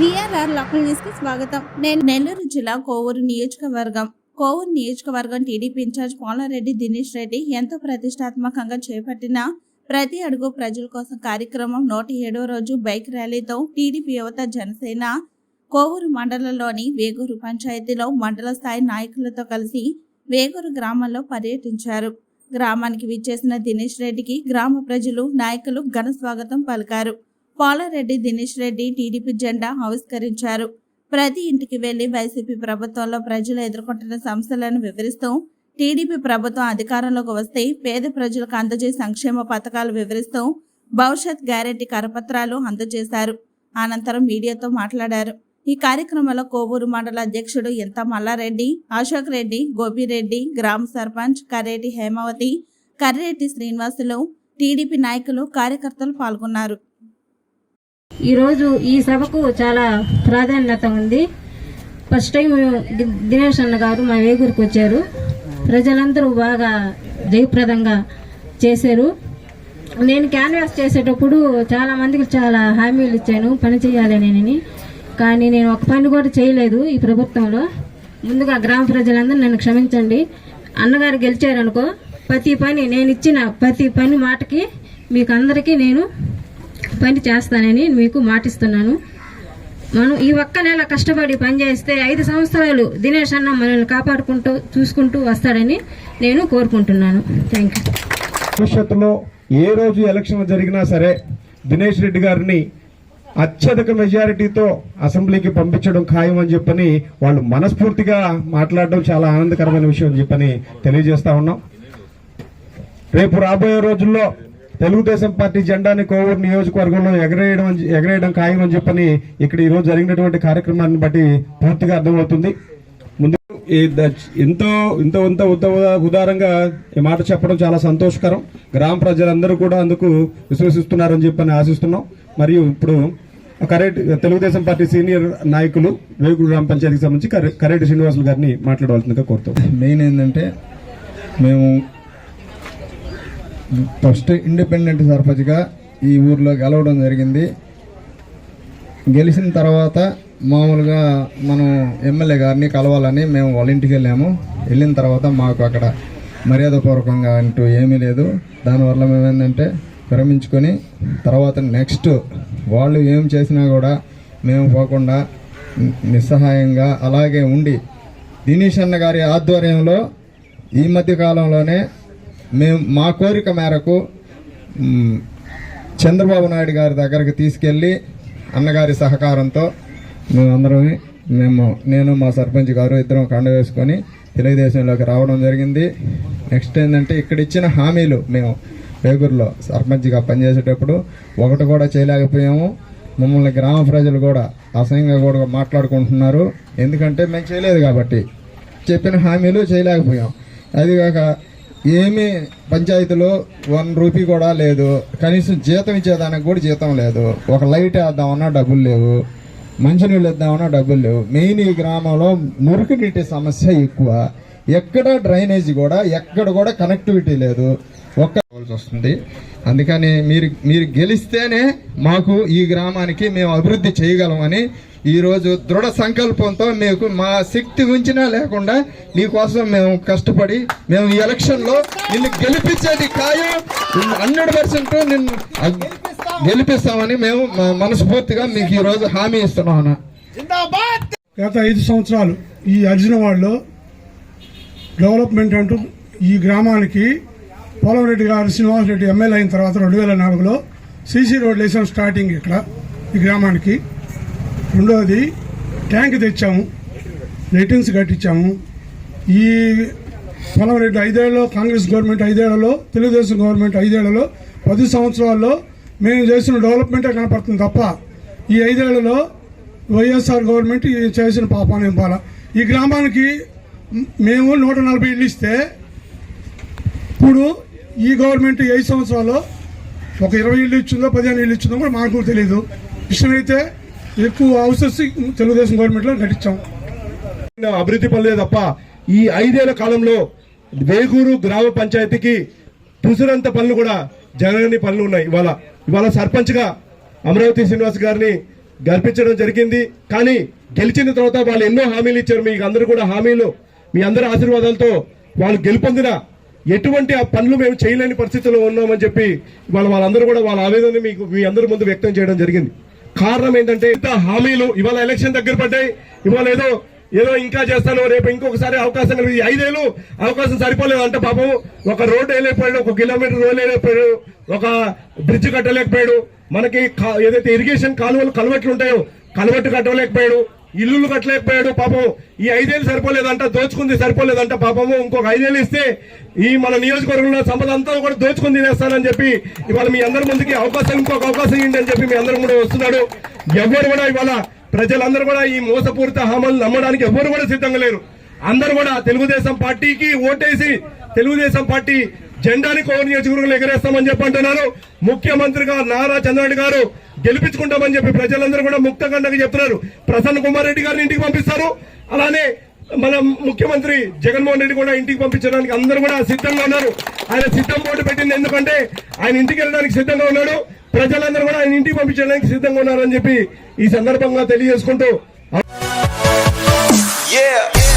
BRR local న్యూస్కి స్వాగతం. నేను నెల్లూరు జిల్లా కోవూరు నియోజకవర్గం కోవూరు నియోజకవర్గం టీడీపీ ఇన్ఛార్జ్ పోలారెడ్డి దినేష్ రెడ్డి ఎంతో ప్రతిష్టాత్మకంగా చేపట్టిన ప్రతి అడుగు ప్రజల కోసం కార్యక్రమం నూట ఏడవ రోజు బైక్ ర్యాలీతో టీడీపీ యువత జనసేన కోవూరు మండలంలోని వేగూరు పంచాయతీలో మండల స్థాయి నాయకులతో కలిసి వేగూరు గ్రామంలో పర్యటించారు. గ్రామానికి విచ్చేసిన దినేష్ రెడ్డికి గ్రామ ప్రజలు నాయకులు ఘన స్వాగతం పలికారు. పోలారెడ్డి దినేష్ రెడ్డి టీడీపీ జెండా ఆవిష్కరించారు. ప్రతి ఇంటికి వెళ్ళి వైసీపీ ప్రభుత్వంలో ప్రజలు ఎదుర్కొంటున్న సమస్యలను వివరిస్తూ టీడీపీ ప్రభుత్వం అధికారంలోకి వస్తే పేద ప్రజలకు అందజే సంక్షేమ పథకాలు వివరిస్తూ భవిష్యత్ గ్యారెంటీ కరపత్రాలు అందజేశారు. అనంతరం మీడియాతో మాట్లాడారు. ఈ కార్యక్రమంలో కోవూరు మండల అధ్యక్షుడు ఇంత మల్లారెడ్డి అశోక్ రెడ్డి గోపిరెడ్డి గ్రామ సర్పంచ్ కర్రేటి హేమావతి కర్రెడ్డి శ్రీనివాసులు టీడీపీ నాయకులు కార్యకర్తలు పాల్గొన్నారు. ఈరోజు ఈ సభకు చాలా ప్రాధాన్యత ఉంది. ఫస్ట్ టైం దినేష్ అన్న గారు మా వేగూరికి వచ్చారు. ప్రజలందరూ బాగా జయప్రదంగా చేశారు. నేను క్యాన్వాస్ చేసేటప్పుడు చాలా మందికి చాలా హామీలు ఇచ్చాను పని చేయాలని కానీ నేను ఒక పని కూడా చేయలేదు ఈ ప్రభుత్వంలో. ముందుగా గ్రామ ప్రజలందరూ నన్ను క్షమించండి. అన్నగారు గెలిచారనుకో ప్రతి పని నేను ఇచ్చిన ప్రతి పని మాటకి మీకు అందరికీ నేను పని చేస్తానని మీకు మాటిస్తున్నాను. మనం ఈ ఒక్క నెల కష్టపడి పని చేస్తే ఐదు సంవత్సరాలు దినేష్ అన్న మనల్ని కాపాడుకుంటూ చూసుకుంటూ వస్తాడని నేను కోరుకుంటున్నాను. థ్యాంక్ యూ భవిష్యత్తులో ఏ రోజు ఎలక్షన్ జరిగినా సరే దినేష్ రెడ్డి గారిని అత్యధిక మెజారిటీతో అసెంబ్లీకి పంపించడం ఖాయం అని చెప్పని వాళ్ళు మనస్ఫూర్తిగా మాట్లాడడం చాలా ఆనందకరమైన విషయం అని చెప్పని తెలియజేస్తా ఉన్నాం. రేపు రాబోయే రోజుల్లో తెలుగుదేశం పార్టీ జెండాని కోవూరు నియోజకవర్గంలో ఎగరేయడం ఎగరేయడం ఖాయం అని చెప్పని ఇక్కడ ఈ రోజు జరిగినటువంటి కార్యక్రమాన్ని బట్టి పూర్తిగా అర్థమవుతుంది. ముందు ఎంతో ఇంత ఇంత ఉదారంగా ఈ మాట చెప్పడం చాలా సంతోషకరం. గ్రామ ప్రజలందరూ కూడా అందుకు విశ్వసిస్తున్నారని చెప్పని ఆశిస్తున్నాం. మరియు ఇప్పుడు కరెక్ట్ తెలుగుదేశం పార్టీ సీనియర్ నాయకులు వేగుడు గ్రామ పంచాయతీకి సంబంధించి కరె- శ్రీనివాసులు గారిని మాట్లాడవలసిందిగా కోరుతాం మెయిన్ ఏంటంటే మేము ఫస్ట్ ఇండిపెండెంట్ సర్పంచ్గా ఈ ఊర్లో గెలవడం జరిగింది. గెలిచిన తర్వాత మామూలుగా మనం ఎమ్మెల్యే గారిని కలవాలని మేము వాళ్ళ ఇంటికి వెళ్ళాము. వెళ్ళిన తర్వాత మాకు అక్కడ మర్యాదపూర్వకంగా అంటూ ఏమీ లేదు. దానివల్ల మేము ఏంటంటే విరమించుకొని తర్వాత నెక్స్ట్ వాళ్ళు ఏం చేసినా కూడా మేము పోకుండా నిస్సహాయంగా అలాగే ఉండి దినేష్ అన్న గారి ఆధ్వర్యంలో ఈ మధ్య కాలంలోనే మేము మా కోరిక మేరకు చంద్రబాబు నాయుడు గారి దగ్గరికి తీసుకెళ్ళి అన్నగారి సహకారంతో మేమందరం మేము నేను మా సర్పంచ్ గారు ఇద్దరం కండ వేసుకొని తెలుగుదేశంలోకి రావడం జరిగింది. నెక్స్ట్ ఏంటంటే ఇక్కడ ఇచ్చిన హామీలు మేము వేగూరులో సర్పంచ్గా పనిచేసేటప్పుడు ఒకటి కూడా చేయలేకపోయాము. మమ్మల్ని గ్రామ ప్రజలు కూడా అసహ్యంగా కూడా మాట్లాడుకుంటున్నారు. ఎందుకంటే మేము చేయలేదు కాబట్టి చెప్పిన హామీలు చేయలేకపోయాం. అదిగాక ఏమీ పంచాయతీలో వన్ రూపీ కూడా లేదు. కనీసం జీతం ఇచ్చేదానికి కూడా జీతం లేదు. ఒక లైట్ వేద్దామన్నా డబ్బులు లేవు. మంచినీళ్ళు ఇద్దామన్నా డబ్బులు లేవు. మెయిన్ ఈ గ్రామంలో మురికి నీటి సమస్య ఎక్కువ. ఎక్కడ డ్రైనేజీ కూడా ఎక్కడ కూడా కనెక్టివిటీ లేదు. ఒక్క కావాల్సి వస్తుంది. అందుకని మీరు మీరు గెలిస్తేనే మాకు ఈ గ్రామానికి మేము అభివృద్ధి చేయగలమని ఈరోజు దృఢ సంకల్పంతో మీకు మా శక్తి ఉంచినా లేకుండా నీకోసం మేము కష్టపడి మేము ఈ ఎలక్షన్లో నిన్ను గెలిపించేది ఖాయం. హండ్రెడ్ పర్సెంట్ నిన్ను గెలిపిస్తామని మేము మనస్ఫూర్తిగా మీకు ఈరోజు హామీ ఇస్తున్నాం గత ఐదు సంవత్సరాలు ఈ అర్జునవాడలో డెవలప్మెంట్ అంటూ ఈ గ్రామానికి పోలవరెడ్డి గారు శ్రీనివాసరెడ్డి ఎమ్మెల్యే అయిన తర్వాత రెండు వేల నాలుగులో సీసీ రోడ్ వేసాం స్టార్టింగ్ ఇక్కడ ఈ గ్రామానికి. రెండవది ట్యాంక్ తెచ్చాము లైటింగ్స్ కట్టించాము. ఈ పొలంరెడ్డి ఐదేళ్ళలో కాంగ్రెస్ గవర్నమెంట్ ఐదేళ్ళలో తెలుగుదేశం గవర్నమెంట్ ఐదేళ్ళలో పది సంవత్సరాల్లో మేము చేసిన డెవలప్మెంటే కనపడుతుంది తప్ప ఈ ఐదేళ్ళలో వైఎస్ఆర్ గవర్నమెంట్ చేసిన పాపాన్ని పాల. ఈ గ్రామానికి మేము నూట నలభై ఇళ్ళు ఇస్తే ఇప్పుడు ఈ గవర్నమెంట్ ఐదు సంవత్సరాల్లో ఒక ఇరవై ఇళ్ళు ఇచ్చిందో పదిహేను ఇళ్ళు ఇచ్చిందో కూడా మాకు తెలియదు ఇష్టమైతే ఎక్కువ హౌసెస్ తెలుగుదేశం గవర్నమెంట్లో కట్టించాం అభివృద్ధి పనులే తప్ప ఈ ఐదేళ్ళ కాలంలో వేగూరు గ్రామ పంచాయతీకి పుసురంత పనులు కూడా జరగని పనులు ఉన్నాయి. ఇవాళ ఇవాళ సర్పంచ్గా అమరావతి శ్రీనివాస్ గారిని గర్పించడం జరిగింది. కానీ గెలిచిన తర్వాత వాళ్ళు ఎన్నో హామీలు ఇచ్చారు. మీకు అందరూ కూడా హామీలు మీ అందరి ఆశీర్వాదాలతో వాళ్ళు గెలుపొందిన ఎటువంటి ఆ పనులు మేము చేయలేని పరిస్థితుల్లో ఉన్నామని చెప్పి వాళ్ళ వాళ్ళందరూ కూడా వాళ్ళ ఆవేదన మీకు మీ అందరి ముందు వ్యక్తం చేయడం జరిగింది. కారణం ఏంటంటే ఇంత హామీలు ఇవాళ ఎలక్షన్ దగ్గర పడ్డాయి. ఇవాళ ఏదో ఏదో ఇంకా చేస్తాను రేపు ఇంకొకసారి అవకాశం కలిగి ఐదేళ్ళు అవకాశం సరిపోలేదు అంటే పాపం. ఒక రోడ్డు వేయలేకపోయాడు ఒక కిలోమీటర్ రోడ్ వేయలేకపోయాడు ఒక బ్రిడ్జ్ కట్టలేకపోయాడు. మనకి కా- ఏదైతే ఇరిగేషన్ కాలువలు కలవట్లు ఉంటాయో కలవట్టు కట్టలేకపోయాడు. ఇల్లులు కట్టలేకపోయాడు పాపం. ఈ ఐదేళ్ళు సరిపోలేదంట దోచుకుంది సరిపోలేదంట పాపము. ఇంకొక ఐదేళ్ళు ఇస్తే ఈ మన నియోజకవర్గంలో సంపద అంతా కూడా దోచుకుని తినేస్తానని చెప్పి ఇవాళ మీ అందరి ముందుకి అవకాశం ఇంకొక అవకాశం ఇవ్వండి అని చెప్పి మీ అందరు కూడా వస్తున్నాడు. ఎవరు కూడా ఇవాళ ప్రజలందరూ కూడా ఈ మోసపూరిత హామీలు నమ్మడానికి ఎవరు కూడా సిద్ధంగా లేరు. అందరూ కూడా తెలుగుదేశం పార్టీకి ఓటేసి తెలుగుదేశం పార్టీ జెండాని కోవర్ నియోజకవర్గంలో ఎగరేస్తామని చెప్పి అంటున్నారు. ముఖ్యమంత్రిగా నారా చంద్రబాబు గారు గెలిపించుకుంటామని చెప్పి ప్రజలందరూ కూడా ముక్తకండగా చెప్తున్నారు. ప్రసన్న కుమార్ రెడ్డి గారిని ఇంటికి పంపిస్తారు. అలానే మన ముఖ్యమంత్రి జగన్మోహన్ రెడ్డి కూడా ఇంటికి పంపించడానికి అందరూ కూడా సిద్ధంగా ఉన్నారు. ఆయన సిద్ధం పోటు పెట్టింది ఎందుకంటే ఆయన ఇంటికి వెళ్ళడానికి సిద్ధంగా ఉన్నాడు. ప్రజలందరూ కూడా ఆయన ఇంటికి పంపించడానికి సిద్ధంగా ఉన్నారని చెప్పి ఈ సందర్భంగా తెలియజేసుకుంటూ Yeah.